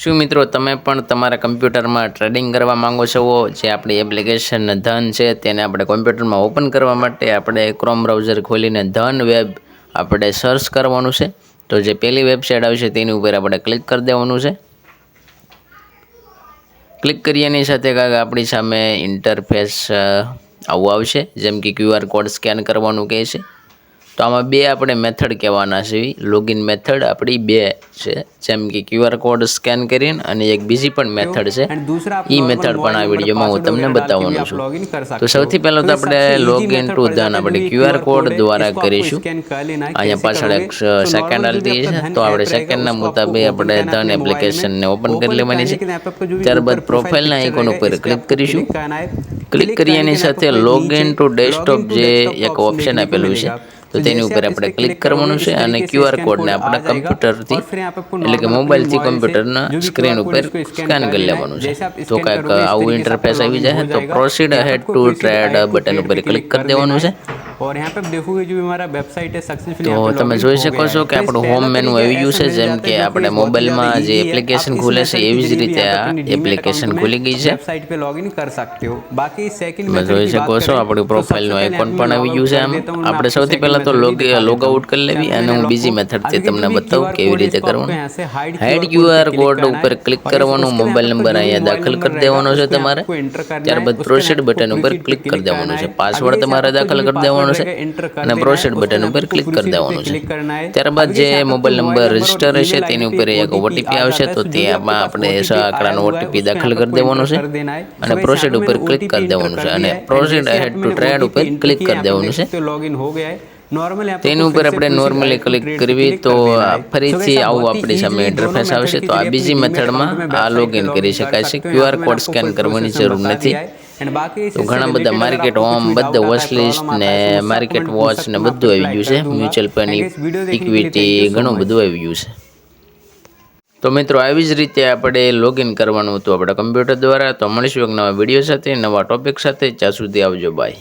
શું મિત્રો તમે પણ તમારા કમ્પ્યુટરમાં ટ્રેડિંગ કરવા માંગો છો? જે આપણી એપ્લિકેશન ધન છે, તેને આપણે કમ્પ્યુટરમાં ઓપન કરવા માટે આપણે ક્રોમ બ્રાઉઝર ખોલીને ધન વેબ આપણે સર્ચ કરવાનું છે. તો જે પહેલી વેબસાઇટ આવશે તેની ઉપર આપણે ક્લિક કરી દેવાનું છે. ક્લિક કર્યાની સાથે કાંઈક આપણી સામે ઇન્ટરફેસ આવું આવશે. જેમ કે ક્યુઆર કોડ સ્કેન કરવાનું કહે છે. તો આમાં બે આપણે મેથડ કહેવાના છે. લોગિન મેથડ આપણી બે છે. જેમ કે ક્યુઆર કોડ સ્કેન કરીને અને એક બીજી પણ મેથડ છે. એ મેથડ પણ આ વિડીયોમાં હું તમને બતાવવાનું છું. તો સૌથી પહેલાં તો આપણે લોગિન ટુ ધન આપણે ક્યુઆર કોડ દ્વારા કરીશું. અહીંયા પાછળ એક સેકન્ડ હાલતી છે. તો આપણે સેકન્ડના મુતાબિક આપણે ધન એપ્લિકેશનને ઓપન કરી લેવાની છે. ત્યારબાદ પ્રોફાઇલના આઇકોન ઉપર ક્લિક કરીશું. ક્લિક કરી એની સાથે લોગિન ટુ ડેસ્કટોપ જે એક ઓપ્શન આપેલું છે. તો તેની ઉપર આપણે ક્લિક કરવાનું છે અને ક્યુઆર કોડને આપણા કમ્પ્યુટરથી એટલે કે મોબાઈલથી કમ્પ્યુટરના સ્ક્રીન ઉપર સ્કેન કરી લેવાનું છે. તો કાંઈક આવું ઇન્ટરફેસ આવી જાય તો proceed head to trade button ઉપર ક્લિક કરી દેવાનું છે. ઓર યહાં પે देखोगे जो हमारा વેબસાઇટ હે સક્સેસફુલી તો તમે જોઈ શકો છો કે આપણું હોમ મેનુ આવી ગયું છે જેમ કે આપણે મોબાઈલમાં જે એપ્લિકેશન ખુલે છે એવી જ રીતે આ એપ્લિકેશન ખુલી ગઈ છે. વેબસાઇટ પે લોગિન કર સકતે હો. બાકી સેકન્ડ મેથડ જોઈ શકો છો આપણું પ્રોફાઇલનું આઇકોન પણ આવી ગયું છે આમ આપણે સૌથી પહેલા તો લોગ લોગ આઉટ કરી લેવી અને હું બીજી મેથડથી તમને બતાવું કેવી રીતે કરવાનું. હાઇડ ક્યુઆર કોડ ઉપર ક્લિક કરવાનો મોબાઈલ નંબર અહીંયા દાખલ કરી દેવાનો છે તમારે ત્યારબાદ પ્રોસીડ બટન ઉપર ક્લિક કરી દેવાનું છે પાસવર્ડ તમારે. દાખલ કરી દેવાનો કરવાનો છે અને પ્રોસેડ બટન ઉપર ક્લિક કરી દેવાનું છે. ત્યારબાદ જે મોબાઈલ નંબર રજિસ્ટર હશે તેની ઉપર એક ઓટીપી આવશે તો તેમાં આપણે છ આંકડાનો ઓટીપી દાખલ કરી દેવાનો છે અને પ્રોસેડ ઉપર ક્લિક કરી દેવાનું છે અને પ્રોસેડ હેડ ટુ ટ્રેડ ઉપર ક્લિક કરી દેવાનું છે. તેની ઉપર આપણે નોર્મલી ક્લિક કરવી તો ફરીથી આવું આપણી સામે ઇન્ટરફેસ આવશે તો આ બીજી મેથડમાં આ લોગિન કરી શકાય છે. ક્યુઆર કોડ સ્કેન કરવાની જરૂર નથી. તો ઘણા બધા માર્કેટ હોમ બધા વોચ લિસ્ટ ને માર્કેટ વોચ ને બધું આવી ગયું છે. મ્યુચ્યુઅલ ફંડ ઇક્વિટી ઘણું બધું આવી ગયું છે. તો મિત્રો આવી જ રીતે આપણે લોગિન કરવાનું હતું આપણા કમ્પ્યુટર દ્વારા. તો મળીશું એક નવા વીડિયો સાથે નવા ટોપિક સાથે. ત્યાં સુધી આવજો બાય